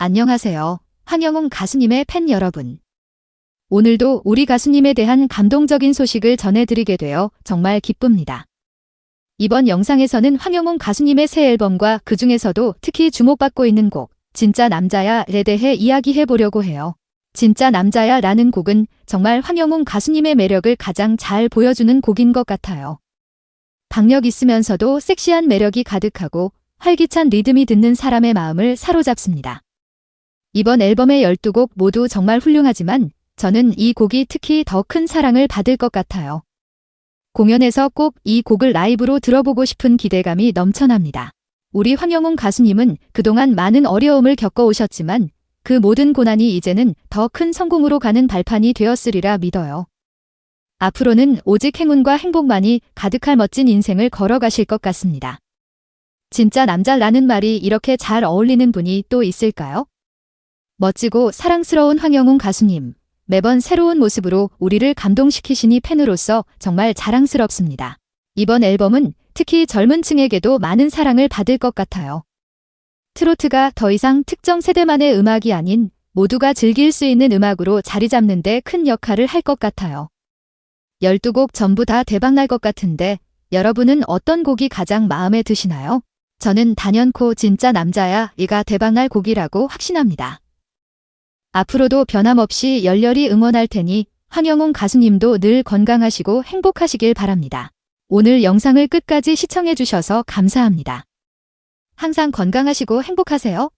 안녕하세요. 황영웅 가수님의 팬 여러분. 오늘도 우리 가수님에 대한 감동적인 소식을 전해드리게 되어 정말 기쁩니다. 이번 영상에서는 황영웅 가수님의 새 앨범과 그 중에서도 특히 주목받고 있는 곡, 진짜 남자야에 대해 이야기해 보려고 해요. 진짜 남자야 라는 곡은 정말 황영웅 가수님의 매력을 가장 잘 보여주는 곡인 것 같아요. 박력 있으면서도 섹시한 매력이 가득하고 활기찬 리듬이 듣는 사람의 마음을 사로잡습니다. 이번 앨범의 12곡 모두 정말 훌륭하지만 저는 이 곡이 특히 더 큰 사랑을 받을 것 같아요. 공연에서 꼭 이 곡을 라이브로 들어보고 싶은 기대감이 넘쳐납니다. 우리 황영웅 가수님은 그동안 많은 어려움을 겪어오셨지만 그 모든 고난이 이제는 더 큰 성공으로 가는 발판이 되었으리라 믿어요. 앞으로는 오직 행운과 행복만이 가득할 멋진 인생을 걸어가실 것 같습니다. 진짜 남자라는 말이 이렇게 잘 어울리는 분이 또 있을까요? 멋지고 사랑스러운 황영웅 가수님. 매번 새로운 모습으로 우리를 감동시키시니 팬으로서 정말 자랑스럽습니다. 이번 앨범은 특히 젊은 층에게도 많은 사랑을 받을 것 같아요. 트로트가 더 이상 특정 세대만의 음악이 아닌 모두가 즐길 수 있는 음악으로 자리 잡는 데 큰 역할을 할 것 같아요. 12곡 전부 다 대박날 것 같은데 여러분은 어떤 곡이 가장 마음에 드시나요? 저는 단연코 진짜 남자야 이가 대박날 곡이라고 확신합니다. 앞으로도 변함없이 열렬히 응원할 테니 황영웅 가수님도 늘 건강하시고 행복하시길 바랍니다. 오늘 영상을 끝까지 시청해주셔서 감사합니다. 항상 건강하시고 행복하세요.